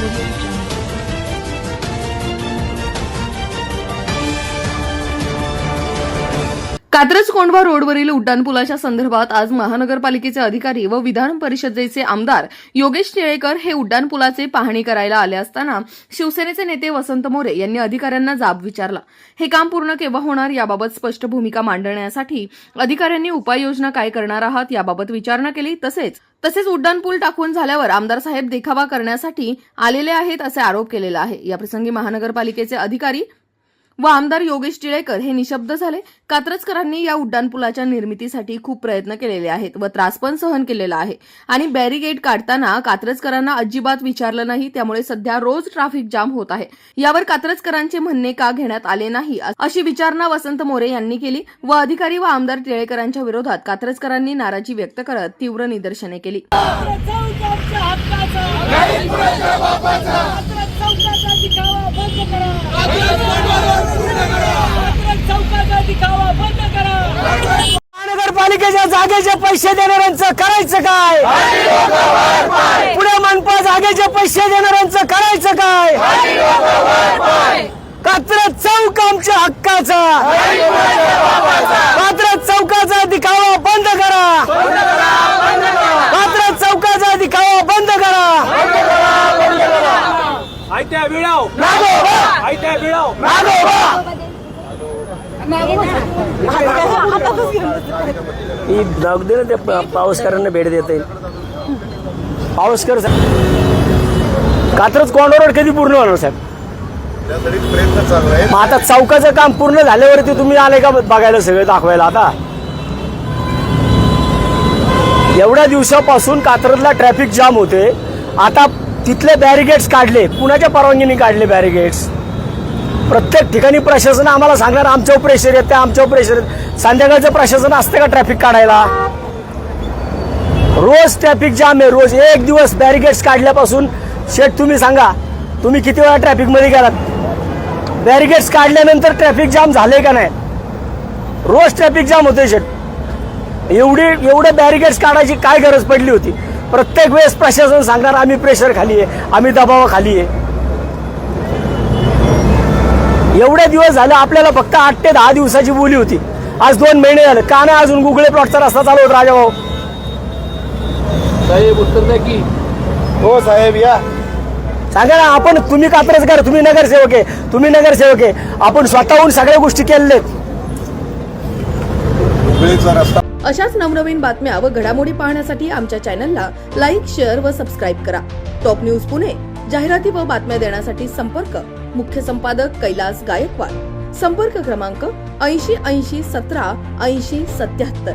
Thank you. Katraj Kondhwa रोडवरील उड्डाणपुलाच्या संदर्भात आज महानगरपालिकेचे अधिकारी व विधान परिषदेचे आमदार योगेश टिळेकर हे उड्डाणपुलाचे पाहणी करायला आले असताना शिवसेनेचे नेते वसंत मोरे यांनी अधिकाऱ्यांना जाब विचारला. हे काम पूर्ण केव्हा होणार याबाबत स्पष्ट भूमिका मांडण्यासाठी अधिकाऱ्यांनी उपाययोजना काय करणार आहात याबाबत विचारणा केली. तसेच तसेच उड्डाणपूल टाकून झाल्यावर आमदार साहेब देखावा करण्यासाठी आलेले आहेत असे आरोप केलेला आहे. याप्रसंगी महानगरपालिकेचे अधिकारी व आमदार योगेश टिळेकर हे निशब्द झाले. कात्रजकरांनी या उड्डाणपुलाच्या निर्मितीसाठी खूप प्रयत्न केलेले आहेत व त्रास पण सहन केलेला आहे. आणि बॅरिगेड काढताना कात्रजकरांना अजिबात विचारलं नाही त्यामुळे सध्या रोज ट्रॅफिक जाम होत आहे. यावर कात्रजकरांचे म्हणणे का घेण्यात आले नाही अशी विचारणा वसंत मोरे यांनी केली व अधिकारी व आमदार टिळेकरांच्या विरोधात कात्रजकरांनी नाराजी व्यक्त करत तीव्र निदर्शने केली चौकाच्या हक्काचा चौकाचा दिखावा बंद करा चौकाचा दिखावा बंद करा महानगरपालिकेच्या जागेचे पैसे देणाऱ्यांचं करायचं काय? पुणे मनपा जागेचे पैसे देणाऱ्यांचं करायचं काय? कात्रज चौक आमच्या हक्काचा. कात्रज चौकाचा दिखावा बंद करा. कात्रज चौकाचा दिखावा बंद करा. आयत्या बिळाव. आयत्या बिळाव. ही ना ते पाऊसकरांना भेट देता. येईल पाऊसकर साहेब. कात्रज कोंडा रोड कधी पूर्ण होणार साहेब? मग आता चौकाचं काम पूर्ण झाल्यावरती तुम्ही आले का बघायला सगळं दाखवायला आता? एवढ्या दिवसापासून कात्रजला ट्रॅफिक जाम होते. आता तिथले बॅरिगेड्स काढले. कुणाच्या परवानगीने काढले बॅरिगेड्स प्रत्येक ठिकाणी प्रशासन आम्हाला सांगणार आमच्यावर प्रेशर येते आमच्यावर प्रेशर येते. संध्याकाळचं प्रशासन असतं का ट्रॅफिक काढायला? रोज ट्रॅफिक जाम आहे रोज. एक दिवस बॅरिकेड्स काढल्यापासून शेठ तुम्ही सांगा तुम्ही किती वेळा ट्रॅफिकमध्ये गेलात? बॅरिकेड्स काढल्यानंतर ट्रॅफिक जाम झाले का नाही? रोज ट्रॅफिक जाम होते शेट एवढी एवढे बॅरिकेड्स काढायची काय गरज पडली होती? प्रत्येक वेळेस प्रशासन सांगणार आम्ही प्रेशर खाली आहे आम्ही दबावाखाली आहे. एवढे दिवस झाले आपल्याला फक्त आठ ते दहा दिवसाची बोली होती. आज दोन महिने झाले. का नाही अजून गुगळे प्लॉटचा रस्ता चालू होत राजाभाऊ साहेब उत्तर द्या की. हो साहेब या. सांगा ना आपण तुम्ही कात्रजकर तुम्ही नगरसेवक. आहे तुम्ही नगरसेवक. आहे आपण स्वतःहून सगळ्या गोष्टी केलेल्या अशाच नवनवीन बातम्या व घडामोडी पाहण्यासाठी आमच्या चॅनलला लाईक शेअर व सबस्क्राईब करा. Top news Pune. जाहिराती व बातम्या देण्यासाठी संपर्क मुख्य संपादक कैलास गायकवाड. संपर्क क्रमांक ऐंशी ऐंशी सतरा ऐंशी सत्याहत्तर.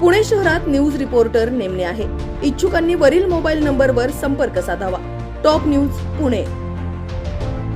पुणे शहरात न्यूज रिपोर्टर नेमणे आहे. इच्छुकांनी वरील मोबाईल नंबरवर संपर्क साधावा. Top news Pune.